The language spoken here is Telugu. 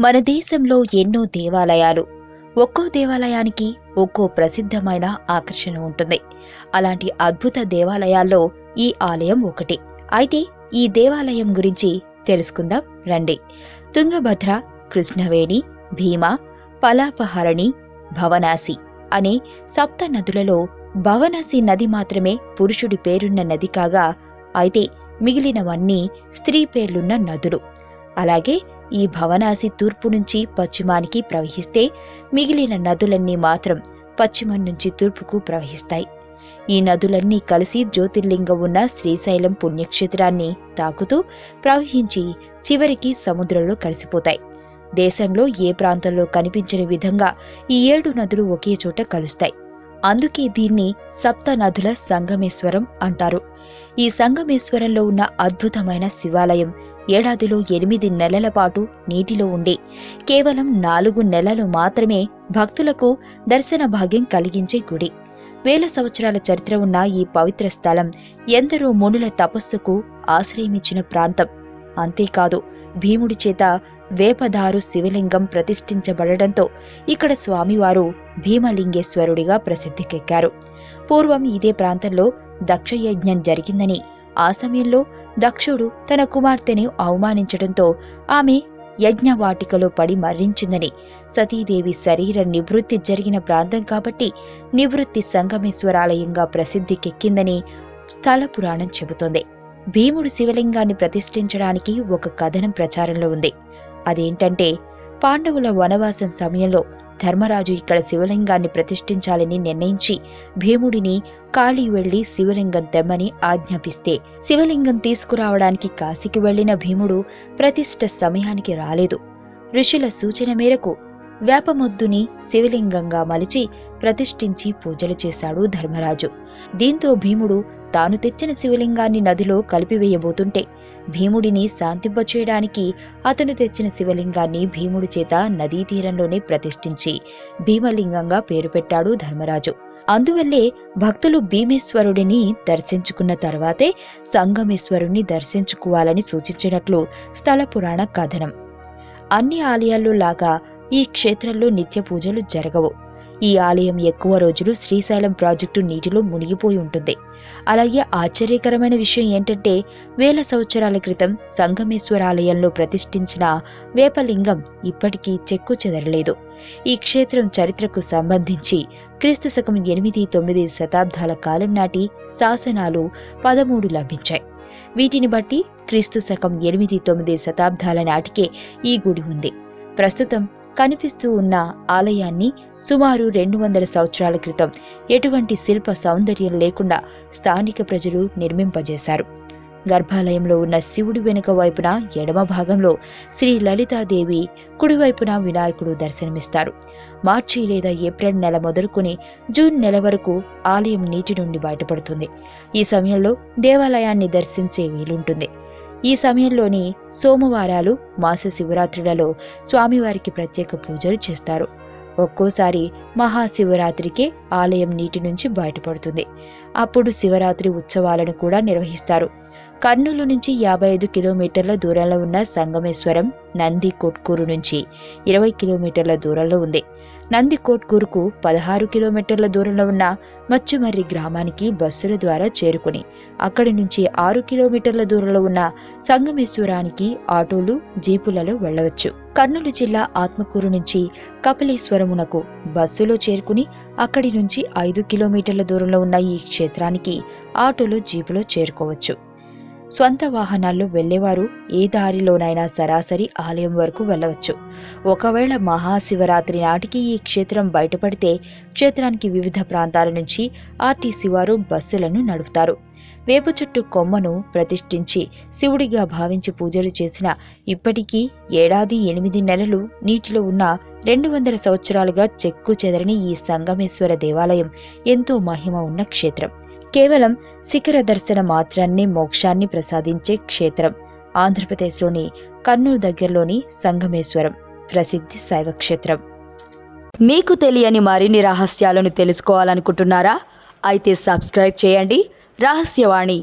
మన దేశంలో ఎన్నో దేవాలయాలు. ఒక్కో దేవాలయానికి ఒక్కో ప్రసిద్ధమైన ఆకర్షణ ఉంటుంది. అలాంటి అద్భుత దేవాలయాల్లో ఈ ఆలయం ఒకటి. అయితే ఈ దేవాలయం గురించి తెలుసుకుందాం రండి. తుంగభద్ర కృష్ణవేణి భీమా పలాపహరణి భవనాసి అనే సప్త నదులలో భవనాసి నది మాత్రమే పురుషుడి పేరున్న నది కాగా అయితే మిగిలినవన్నీ స్త్రీ పేర్లున్న నదులు. అలాగే ఈ భవనాసి తూర్పు నుంచి పశ్చిమానికి ప్రవహిస్తే మిగిలిన నదులన్నీ మాత్రం పశ్చిమం నుంచి తూర్పుకు ప్రవహిస్తాయి. ఈ నదులన్నీ కలిసి జ్యోతిర్లింగం ఉన్న శ్రీశైలం పుణ్యక్షేత్రాన్ని తాకుతూ ప్రవహించి చివరికి సముద్రంలో కలిసిపోతాయి. దేశంలో ఏ ప్రాంతంలో కనిపించని విధంగా ఈ ఏడు నదులు ఒకే చోట కలుస్తాయి. అందుకే దీన్ని సప్త నదుల సంగమేశ్వరం అంటారు. ఈ సంగమేశ్వరంలో ఉన్న అద్భుతమైన శివాలయం ఏడాదిలో ఎనిమిది నెలల పాటు నీటిలో ఉండి. కేవలం నాలుగు నెలలు మాత్రమే భక్తులకు దర్శన భాగ్యం కలిగించే గుడి. వేల సంవత్సరాల చరిత్ర ఉన్న ఈ పవిత్ర స్థలం ఎందరో మునుల తపస్సుకు ఆశ్రయమిచ్చిన ప్రాంతం. అంతేకాదు భీముడి చేత వేపదారు శివలింగం ప్రతిష్ఠించబడడంతో ఇక్కడ స్వామివారు భీమలింగేశ్వరుడిగా ప్రసిద్ధికెక్కారు. పూర్వం ఇదే ప్రాంతంలో దక్షయజ్ఞం జరిగిందని ఆ సమయంలో దక్షుడు తన కుమార్తెని అవమానించడంతో ఆమె యజ్ఞవాటికలో పడి మరణించిందని. సతీదేవి శరీర నివృత్తి జరిగిన ప్రాంతం కాబట్టి నివృత్తి సంగమేశ్వరాలయంగా ప్రసిద్ధికెక్కిందని స్థల పురాణం చెబుతోంది. భీముడు శివలింగాన్ని ప్రతిష్ఠించడానికి ఒక కథనం ప్రచారంలో ఉంది. అదేంటంటే పాండవుల వనవాసం సమయంలో ధర్మరాజు ఇక్కడ శివలింగాన్ని ప్రతిష్ఠించాలని నిర్ణయించి భీముడిని కాళీ వెళ్ళి శివలింగం తెమ్మని ఆజ్ఞాపిస్తే శివలింగం తీసుకురావడానికి కాశీకి వెళ్ళిన భీముడు ప్రతిష్ఠ సమయానికి రాలేదు. ఋషుల సూచన మేరకు వేపమొద్దుని శివలింగంగా మలిచి ప్రతిష్ఠించి పూజలు చేశాడు ధర్మరాజు. దీంతో భీముడు తాను తెచ్చిన శివలింగాన్ని నదిలో కలిపివేయబోతుంటే భీముడిని శాంతింపచేయడానికి అతను తెచ్చిన శివలింగాన్ని భీముడి చేత నదీ తీరంలోనే ప్రతిష్ఠించి భీమలింగంగా పేరు పెట్టాడు ధర్మరాజు. అందువల్లే భక్తులు భీమేశ్వరుడిని దర్శించుకున్న తర్వాతే సంగమేశ్వరుణ్ణి దర్శించుకోవాలని సూచించినట్లు స్థల పురాణ కథనం. అన్ని ఆలయాల్లో లాగా ఈ క్షేత్రంలో నిత్య పూజలు జరగవు. ఈ ఆలయం ఎక్కువ రోజులు శ్రీశైలం ప్రాజెక్టు నీటిలో మునిగిపోయి ఉంటుంది. అలాగే ఆశ్చర్యకరమైన విషయం ఏంటంటే వేల సంవత్సరాల క్రితం సంగమేశ్వర ఆలయంలో ప్రతిష్ఠించిన వేపలింగం ఇప్పటికీ చెక్కు చెదరలేదు. ఈ క్షేత్రం చరిత్రకు సంబంధించి క్రీస్తు శకం ఎనిమిది తొమ్మిది శతాబ్దాల కాలం నాటి శాసనాలు పదమూడు లభించాయి. వీటిని బట్టి క్రీస్తు శకం ఎనిమిది తొమ్మిది శతాబ్దాల నాటికే ఈ గుడి ఉంది. ప్రస్తుతం కనిపిస్తూ ఉన్న ఆలయాన్ని సుమారు రెండు వందల సంవత్సరాల క్రితం ఎటువంటి శిల్ప సౌందర్యం లేకుండా స్థానిక ప్రజలు నిర్మింపజేశారు. గర్భాలయంలో ఉన్న శివుడి వెనుక వైపున ఎడమ భాగంలో శ్రీ లలితాదేవి కుడివైపున వినాయకుడు దర్శనమిస్తారు. మార్చి లేదా ఏప్రిల్ నెల మొదలుకొని జూన్ నెల వరకు ఆలయం నీటి నుండి బయటపడుతుంది. ఈ సమయంలో దేవాలయాన్ని దర్శించే వీలుంటుంది. ఈ సమయంలోని సోమవారాలు మాస శివరాత్రులలో స్వామివారికి ప్రత్యేక పూజలు చేస్తారు. ఒక్కోసారి మహాశివరాత్రికే ఆలయం నీటి నుంచి బయటపడుతుంది. అప్పుడు శివరాత్రి ఉత్సవాలను కూడా నిర్వహిస్తారు. కర్నూలు నుంచి యాభై ఐదు కిలోమీటర్ల దూరంలో ఉన్న సంగమేశ్వరం నంది కొట్కూరు నుంచి ఇరవై కిలోమీటర్ల దూరంలో ఉంది. నందికోట్ కూరుకు పదహారు కిలోమీటర్ల దూరంలో ఉన్న మచ్చుమర్రి గ్రామానికి బస్సుల ద్వారా చేరుకుని అక్కడి నుంచి ఆరు కిలోమీటర్ల దూరంలో ఉన్న సంగమేశ్వరానికి ఆటోలు జీపులలో వెళ్ళవచ్చు. కర్నూలు జిల్లా ఆత్మకూరు నుంచి కపిలేశ్వరమునకు బస్సులో చేరుకుని అక్కడి నుంచి ఐదు కిలోమీటర్ల దూరంలో ఉన్న ఈ క్షేత్రానికి ఆటోలో జీపులో చేరుకోవచ్చు. స్వంత వాహనాల్లో వెళ్ళేవారు ఏ దారిలోనైనా సరాసరి ఆలయం వరకు వెళ్ళవచ్చు. ఒకవేళ మహాశివరాత్రి నాటికి ఈ క్షేత్రం బయటపడితే క్షేత్రానికి వివిధ ప్రాంతాల నుంచి ఆర్టీసీ వారు బస్సులను నడుపుతారు. వేప చెట్టు కొమ్మను ప్రతిష్ఠించి శివుడిగా భావించి పూజలు చేసిన ఇప్పటికీ ఏడాది ఎనిమిది నెలలు నీటిలో ఉన్న రెండు వందల సంవత్సరాలుగా చెక్కు చెదరని ఈ సంగమేశ్వర దేవాలయం ఎంతో మహిమ ఉన్న క్షేత్రం. కేవలం శిఖర దర్శన మాత్రాన్ని మోక్షాన్ని ప్రసాదించే క్షేత్రం ఆంధ్రప్రదేశ్లోని కర్నూలు దగ్గరలోని సంగమేశ్వరం ప్రసిద్ధి శైవ క్షేత్రం మీకు తెలియని మరిన్ని రహస్యాలను తెలుసుకోవాలనుకుంటున్నారా? అయితే సబ్స్క్రైబ్ చేయండి. రహస్యవాణి